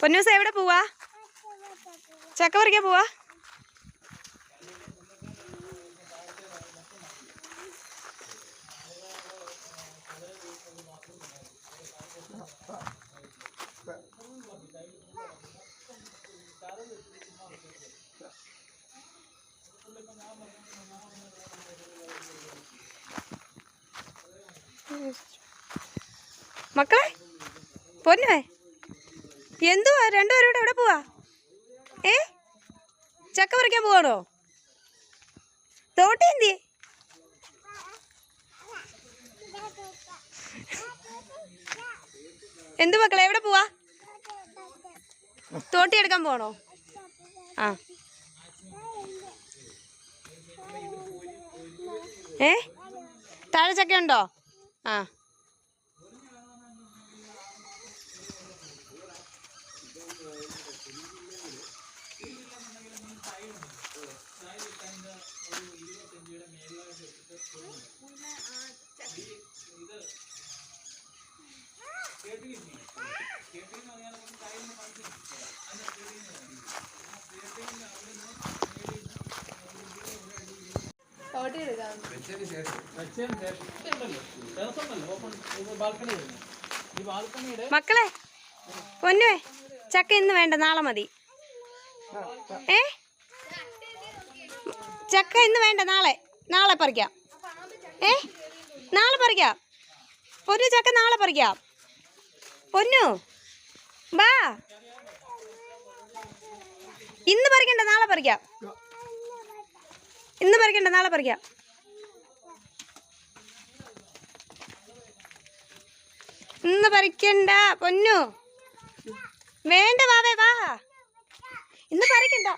പൊന്നൂസ എവിടെ പോവാ? ചക്ക പറിക്കാൻ പോവാ? മക്കളെ? പൊന്നുവേ എന്തുവാ? രണ്ടുപേരും കൂടെ എവിടെ പോവാ? ഏ? ചക്ക പറിക്കാൻ പോവാണോ? തോട്ടി എന്തി എന്തു മക്കളെ എവിടെ പോവാ? തോട്ടി എടുക്കാൻ പോണോ ആ. ഏ? താഴെ ചക്കയുണ്ടോ? ആ. മക്കളെ പൊന്നു ചക്ക ഇന്ന് വേണ്ട നാളെ മതി. ഏ? ചക്ക ഇന്ന് വേണ്ട നാളെ. നാളെ പറിക്കാം. ഏ? നാളെ പറിക്കാം. പൊന്നു ചക്ക നാളെ പറിക്കാം. പൊന്നു ബാ ഇന്ന് പറിക്കണ്ട നാളെ പറിക്കാം. ഇന്ന് പറിക്കണ്ട നാളെ പറിക്കാം. ഇന്ന് പറിക്കണ്ട പൊന്നു. വേണ്ട വാവേ വാ. ഇന്ന് പറിക്കണ്ട.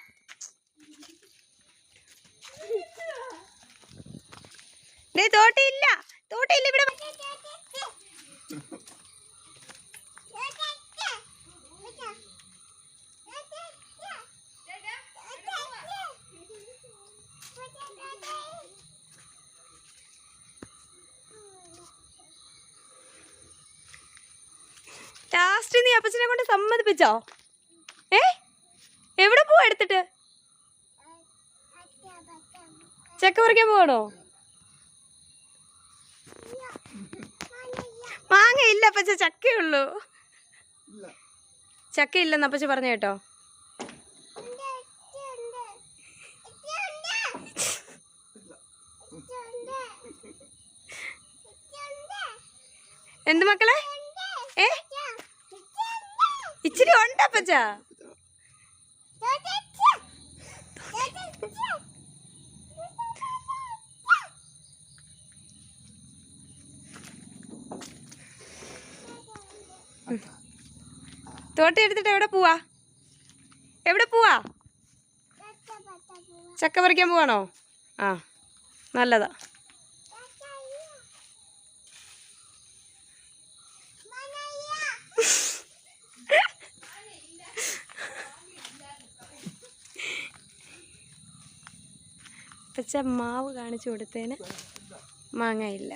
തോട്ടിയില്ല തോട്ടിയില്ല ഇവിടെ ലാസ്റ്റ് നീ അപ്പച്ചനെ കൊണ്ട് സമ്മതിപ്പിച്ചോ? ഏ? എവിടെ പോവാ എടുത്തിട്ട്? ചക്ക പറിക്കാൻ പോകണോ മാങ്ങ ഇല്ല അപ്പച്ച ചക്കയുള്ളൂ ചക്ക ഇല്ലെന്ന് അപ്പച്ച പറഞ്ഞു കേട്ടോ. എന്ത് മക്കളെ? ഏ? ഇച്ചിരി ഉണ്ട് അപ്പച്ച. തോട്ടി എടുത്തിട്ട് എവിടെ പോവാ? എവിടെ പോവാ? ചക്ക പറിക്കാൻ പോവാണോ? ആ നല്ലതാ. പച്ച മാവ് കാണിച്ചു കൊടുത്തേന് മാങ്ങ ഇല്ല